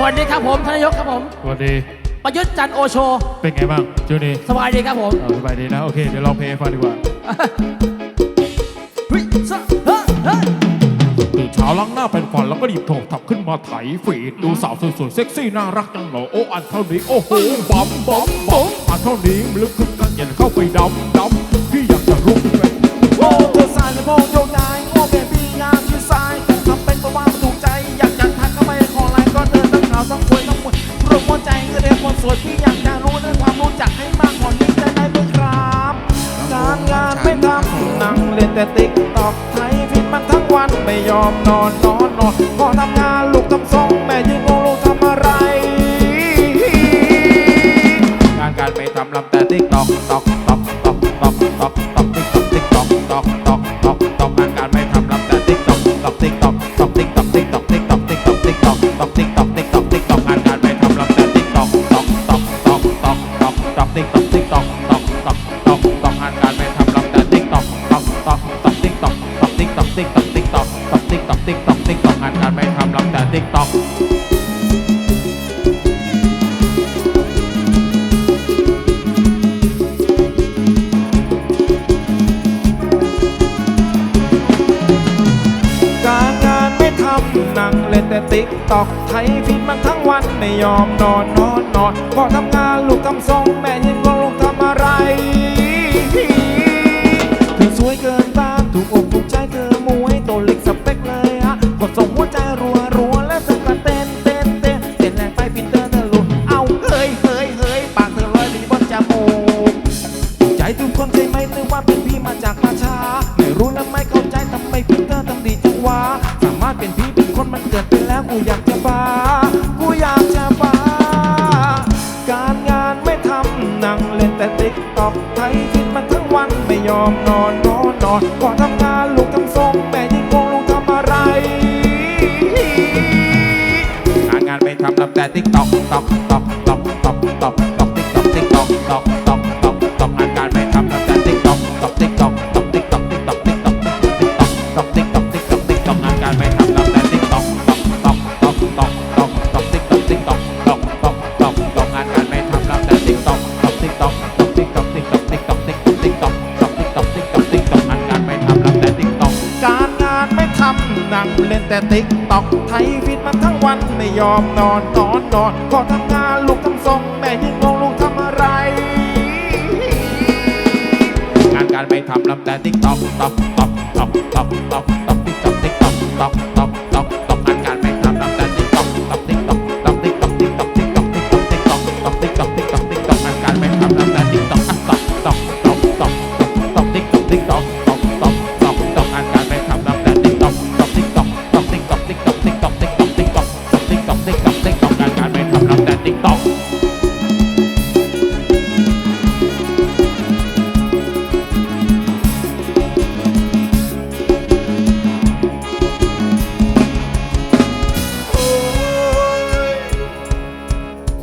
สวัสดีครับผมท่านนายกครับผม สวัสดีประยุทธ์จันทร์โอโช เป็นไงบ้างช่วงนี้สบายดีครับผมเออสบายดีนะโอเคเดี๋ยวลองเพลงให้ฟังดีกว่าเฮ้ยซะเฮ้ยเฮ้ยตื่นเช้าล้างหน้าเป็นฝันแล้วก็หยิบโทรศัพท์ขึ้นมาไถฟีดดูสาวสวยๆเซ็กซี่น่ารักจังเหรอโอ้อันเท่านี้โอ้โหบัมบัมบัมอันเท่านี้ลึกขึ้นกันเย็นเข้าไปดำดำ คนสวยพี่อยากจะรู้เรื่องความรู้จักให้มากกว่านี้จะได้ไหมครับการงานไม่ทำนั่งเล่นแต่ติ๊กตอกไทยพินมันทั้งวันไม่ยอมนอนนอนนอนพอทำงานลูกทำซองแม่ยืนงงลูกทำอะไร การการไม่ทำลำแต่ติ๊กตอกตอก กติ๊กตอกติ๊กตอกติ๊กตอกงานการไม่ทำลำแต่ติ๊กตอกการงานไม่ทำนั่งเล่นแต่ติ๊กตอกไทยฟิตมันทั้งวันไม่ยอมนอนนอนนอนพอทำงานลูกทำทรงแม่ยังงงลูกทำอะไรเธอสวยเกินต้านถูกอกถูกใจ หมนึกว่าเป็นพี่มาจากมาช้าไม่รู้และไม่เข้าใจทำไมพี่เธอทำดีจังวะสามารถเป็นพี่เป็นคนมันเกิดไปแล้วกูอยากจะบ้ากูอยากจะบ้าการงานไม่ทำนั่งเล่นแต่ติ๊กตอกไทยฟิตมันทั้งวันไม่ยอมนอนนอนนอนก่อนทำงานลูกทำทรงแม่ยิ่งงงลูกทำอะไรงานงานไม่ทำลำแต่ติ๊กตอก นั่งเล่นแต่ติ๊กตอกไทยฟิตมันทั้งวันไม่ยอมนอนนอนนอนพอทำงานลูกทำทรงแม่ยิ่งงงลูกทำอะไร งานการไม่ทำลำแต่ติ๊กตอกตอกตอกตอกตอกตอกตอกติ๊กตอกติ๊กต็อกตอกตอก